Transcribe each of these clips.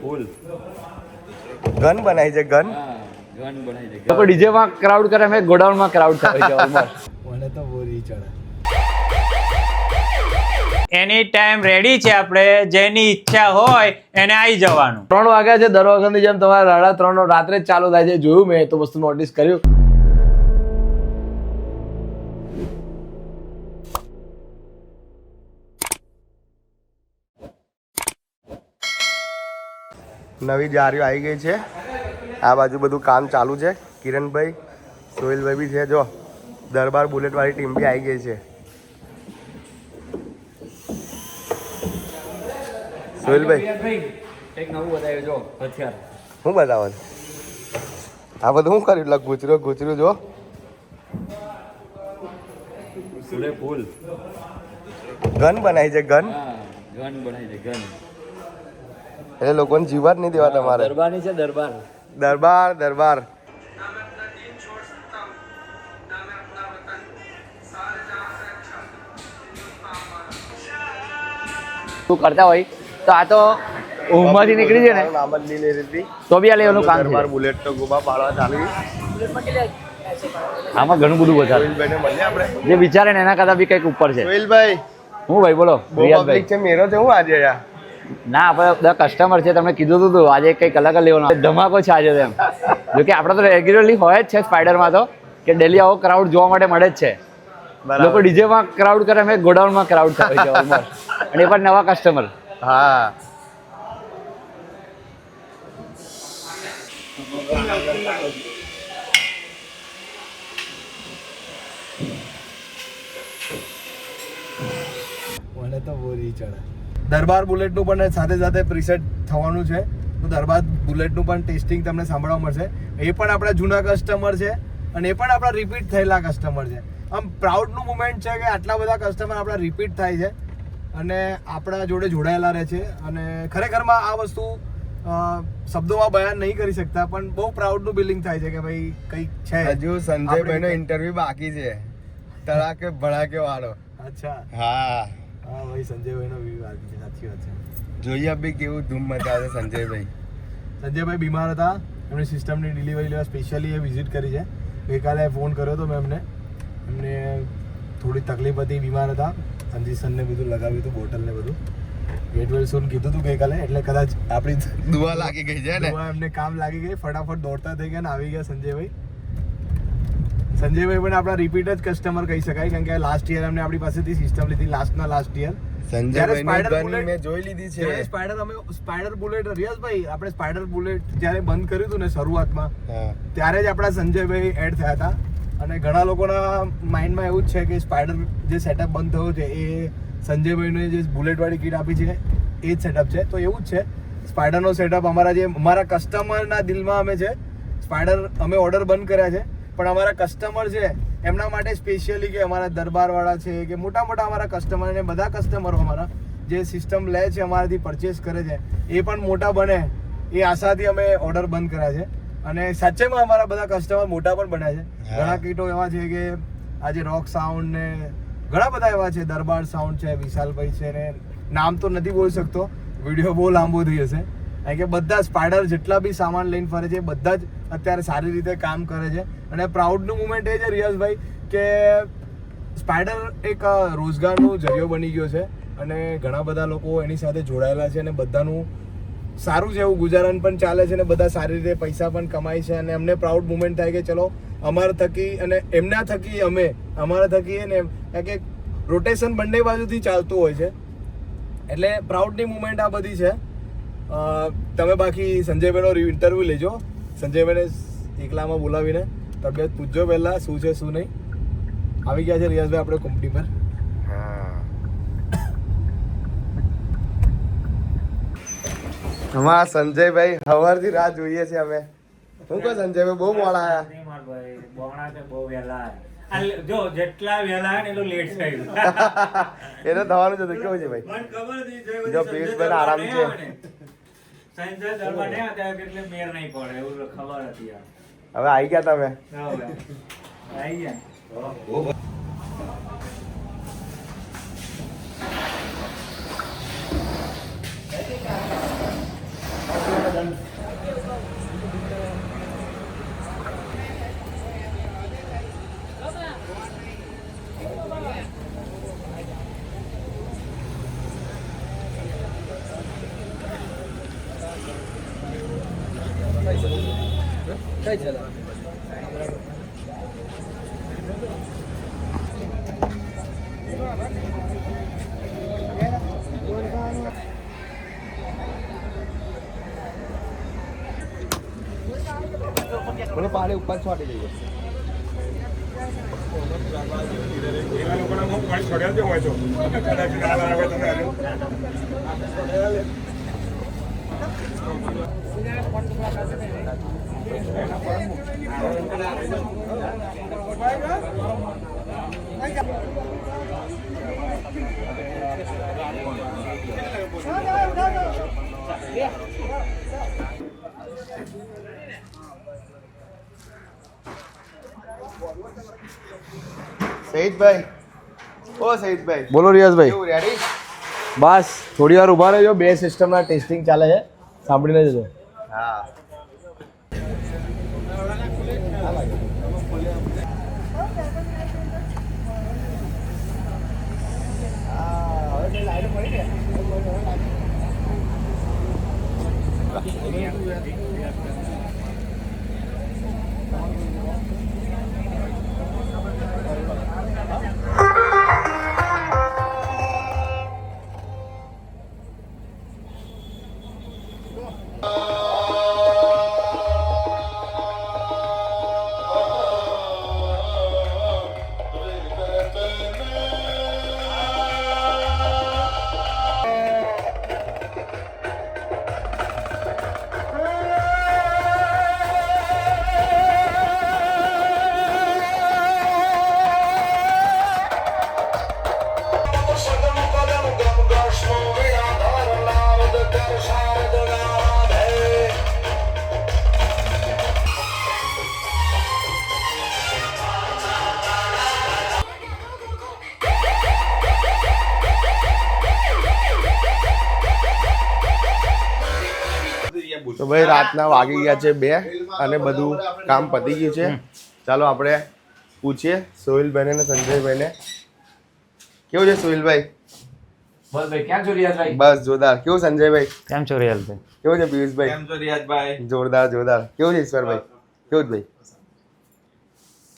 ફૂલ gun બનાવી છે gun. હા ગન બનાવી છે. ડીજે માં ક્રાઉડ કરે અમે ગોડાઉનમાં ક્રાઉડ થાય છે. મને તો બહુ રીચ ચડે. એની ટાઈમ રેડી છે આપણે જેની ઈચ્છા હોય એને આવી જવાનું. ત્રણ વાગ્યા છે દર વખતની જેમ તમારે રાડા ત્રણ રાત્રે જ ચાલુ થાય છે જોયું મેં તો વસ્તુ નોટિસ કર્યું. નવી જારીઓ આવી ગઈ છે. આ બાજુ બધું કામ ચાલુ છે. કિરણભાઈ સોહિલભાઈ બી છે. જો દરબાર બુલેટવાળી ટીમ બી આવી ગઈ છે. સોહિલભાઈ. એક નવું બતાવ્યું જો હથિયાર. શું બતાવો? છો? આ બધું શું કર્યું? એટલે ગુચરો ગુચરું જો. ફૂલે ફૂલ. ગન બનાવી છે ગન. ગન બનાવી છે ગન. એટલે લોકોને જીવવા જ નહીં દેવા તમારે. દરબારની છે દરબાર. દરબાર દરબાર. તું કરતા હોય? તો આ તો ઉમરથી નીકળી છે ને. તો બી આ લેવાનું કામ દરબાર બુલેટ તો ગોબા પાડવા ચાલુ. આમાં ઘણું બધું વધારે. જે વિચારે ને એના કરતા બી કંઈક ઉપર છે. સોહિલભાઈ હું ભાઈ બોલો. રિયાઝભાઈ. છે મેરો છે હું આજે યાર ના આપણે બધા કસ્ટમર છે તમને કીધું હતું તું, આજે કંઈક અલગ જ લેવાનો. ધમાકો છે આજે એમ. જોકે આપણે તો રેગ્યુલરલી હોય જ છે સ્પાઈડરમાં તો કે ડેલી આવો ક્રાઉડ જોવા માટે મળે જ છે. લોકો ડીજેમાં ક્રાઉડ કરે અમે ગોડાઉનમાં ક્રાઉડ થાય છે અને એ પણ નવા કસ્ટમર હા. મને તો બોરી ચડે. દરબાર બુલેટનું પણ સાથે સાથે પ્રિસેટ થવાનું છે. તો દરબાર બુલેટનું પણ ટેસ્ટિંગ તમને સાંભળવા મળશે. એ પણ આપણા જૂના કસ્ટમર છે અને એ પણ આપણા રિપીટ થયેલા કસ્ટમર છે. આમ પ્રાઉડનું મુમેન્ટ છે કે આટલા બધા કસ્ટમર આપણા રિપીટ થાય છે અને આપણા જોડે જોડાયેલા રહે છે અને ખરેખરમાં આ વસ્તુ શબ્દોમાં બયાન નહીં કરી શકતા પણ બહુ પ્રાઉડનું બિલિંગ થાય છે કે ભાઈ કંઈક છે. હજુ સંજયભાઈનો ઇન્ટરવ્યુ બાકી છે. તડાકે ભડાકે વાળો. અચ્છા. હા. હા ભાઈ સંજયભાઈનો વ્યૂ આવી છે સાચી વાત છે. જોઈએ બી કેવું ધૂમ મચાવે સંજયભાઈ. સંજયભાઈ બીમાર હતા એમની સિસ્ટમની ડિલિવરી લેવા સ્પેશિયલી એ વિઝિટ કરી છે. ગઈકાલે ફોન કર્યો હતો મેં એમને. એમને થોડી તકલીફ હતી બીમાર હતા. ઇન્જેક્શનને બધું લગાવ્યું હતું બોટલને બધું. ગેટ વેલ સોન કીધું હતું ગઈકાલે એટલે કદાચ આપણી દુઆ લાગી ગઈ છે ને? એમને કામ લાગી ગઈ ફટાફટ દોડતા થઈ ગયા ને આવી ગયા સંજયભાઈ. સંજયભાઈ પણ આપણા રિપીટ જ કસ્ટમર કહી શકાય કારણ કે લાસ્ટ યર અમને આપણી પાસેથી સિસ્ટમ લીધી લાસ્ટના લાસ્ટ યર સંજયભાઈ Spider ગન મેં જોઈ લીધી છે. સ્પાઈડર અમે સ્પાઈડર બુલેટ રિયાઝભાઈ આપણે સ્પાઈડર બુલેટ જ્યારે બંધ કર્યું હતું ને શરૂઆતમાં ત્યારે જ આપણા સંજયભાઈ એડ થયા હતા. અને ઘણા લોકોના માઇન્ડમાં એવું જ છે કે સ્પાઈડર જે સેટઅપ બંધ થયો છે એ સંજયભાઈને જે બુલેટવાળી કીટ આપી છે એ જ સેટઅપ છે. તો એવું જ છે સ્પાઈડરનો સેટઅપ અમારા જે અમારા કસ્ટમરના દિલમાં અમે છે સ્પાઈડર અમે ઓર્ડર બંધ કર્યા છે. પણ અમારા કસ્ટમર છે એમના માટે સ્પેશિયલી કે અમારા દરબારવાળા છે કે મોટા મોટા અમારા કસ્ટમર અને બધા કસ્ટમરો અમારા જે સિસ્ટમ લે છે અમારાથી પરચેસ કરે છે એ પણ મોટા બને. એ આશાથી અમે ઓર્ડર બંધ કર્યા છે. અને સાચેમાં અમારા બધા કસ્ટમર મોટા પણ બન્યા છે. ઘણા કીટો એવા છે કે આજે રોક સાઉન્ડ ને ઘણા બધા એવા છે દરબાર સાઉન્ડ છે વિશાલભાઈ છે ને નામ તો નથી બોલી શકતો વીડિયો બહુ લાંબો થઈ જશે. કારણ કે બધા સ્પાઈડર જેટલા બી સામાન લઈને ફરે છે બધા જ અત્યારે સારી રીતે કામ કરે છે. અને પ્રાઉડનું મુમેન્ટ એ છે રિયાઝભાઈ કે સ્પાઈડર એક રોજગારનો જરિયો બની ગયો છે અને ઘણા બધા લોકો એની સાથે જોડાયેલા છે અને બધાનું સારું છે એવું ગુજારણ પણ ચાલે છે અને બધા સારી રીતે પૈસા પણ કમાય છે અને એમને પ્રાઉડ મુમેન્ટ થાય કે ચલો અમારા થકી અને એમના થકી અમે, અમારા થકી એને કારણ કે રોટેશન બંને બાજુથી ચાલતું હોય છે. એટલે પ્રાઉડની મુમેન્ટ આ બધી છે. તમે બાકી સંજયભાઈનો ઇન્ટરવ્યૂ લેજો. સંજયભાઈને એકલામાં બોલાવીને તબિયત પૂછજો પહેલાં શું છે શું નહીં. આવી ગયા છે રિયાઝભાઈ આપણે કંપની પર. હા. અમારા સંજયભાઈ હવારથી રાહ જોઈએ છે અમે. શું કહો સંજયભાઈ બહુ મોડા આયા. જો જેટલા વહેલા ને એટલું લેટ થયું એને થવાનું જ હતું. કેવું છે ભાઈ? જે સંજય ભાઈ આરામ નહીં છે. આવે ગયા તમે? દરબાર ગયા. એટલે મેર નહીં પડે ખબર હતી આ. હવે આવી ગયા તમે હવે આવી ગયા મને પાણી ઉપર છોડી દઈએ સહિતભાઈ ઓ સહિતભાઈ બોલો રિયાઝભાઈ કેવું રેડી બસ થોડી વાર ઊભા રહેજો બે સિસ્ટમના ટેસ્ટિંગ ચાલે છે સાંભળીને જજો હા તો ભાઈ રાતના વાગી ગયા છે બે અને બધું કામ પતી ગયું છે. ચાલો આપણે પૂછીએ સોહિલભાઈને અને સંજયભાઈને. કેવું છે સોહિલભાઈ? બસ ભાઈ ક્યાં છો રિયાઝભાઈ? બસ જોરદાર. કેવું સંજયભાઈ? કેમ છો રિયલભાઈ કેવું છે પિયુષભાઈ? જોરદાર જોરદાર. કેવું છે ઈશ્વરભાઈ? કેવું જ ભાઈ?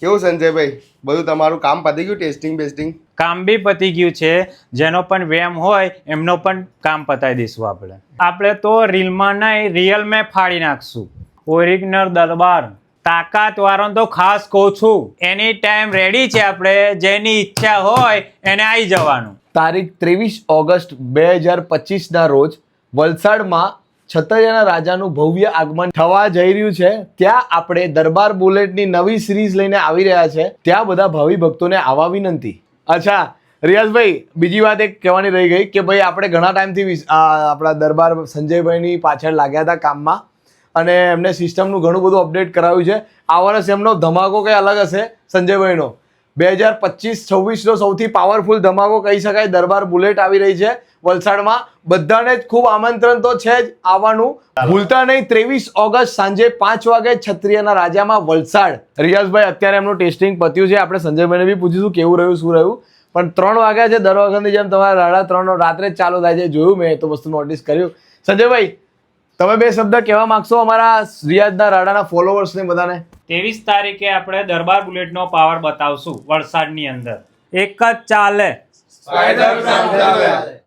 કેવું સંજયભાઈ? બધું તમારું કામ પતી ગયું ટેસ્ટિંગ બેસ્ટિંગ કામ બી પતી ગયું છે. જેનો પણ વેમ હોય એમનો પણ કામ પતાવી દઈશું આપણે. આપણે તો રીલમાં નહીં રિયલ મેં ફાડી નાખશું. ઓરિજિનલ દરબાર. તાકાત વાળો તો ખાસ કહું છું. એની ટાઈમ રેડી છે આપણે જેની ઈચ્છા હોય એને આવી જવાનું. તારીખ ત્રેવીસ ઓગસ્ટ બે હજાર પચીસના રોજ વલસાડમાં છતરિયાના રાજાનું ભવ્ય આગમન થવા જઈ રહ્યું છે. ત્યાં આપણે દરબાર બુલેટની નવી સિરીઝ લઈને આવી રહ્યા છે. ત્યાં બધા ભાવિ ભક્તોને આવવા વિનંતી. અચ્છા, રિયાઝભાઈ, બીજી વાત એક કહેવાની રહી ગઈ કે ભાઈ આપણે ઘણા ટાઈમથી આપણા દરબાર સંજયભાઈની પાછળ લાગ્યા હતા કામમાં અને એમને સિસ્ટમનું ઘણું બધું અપડેટ કરાવ્યું છે. આ વર્ષ એમનો ધમાકો કંઈ અલગ હશે સંજયભાઈનો? બે હજાર પચીસ, છવ્વીસનો સૌથી પાવરફુલ ધમાકો કહી શકાય. દરબાર બુલેટ આવી રહી છે વલસાડમાં. બધાને જ ખૂબ આમંત્રણ તો છે જ આવવાનું. ભૂલતા નહીં, ત્રેવીસ ઓગસ્ટ સાંજે પાંચ વાગે છત્રીયના રાજામાં વલસાડ. રિયાઝભાઈ, અત્યારે એમનું ટેસ્ટિંગ પત્યું છે. આપણે સંજયભાઈને બી પૂછીશું કેવું રહ્યું, શું રહ્યું. પણ ત્રણ વાગ્યા છે, દર વખતની જેમ તમારા રાડા ત્રણ રાત્રે ચાલુ થાય છે. જોયું મેં એ તો વસ્તુ નોટિસ કર્યું. સંજયભાઈ તમે બે શબ્દ કહેવા માંગશો અમારા રિયાઝના રાડાના ફોલોવર્સને બધાને? ત્રેવીસ તારીખે આપણે દરબાર બુલેટનો પાવર બતાવશું વલસાડની અંદર. એક જ ચાલે.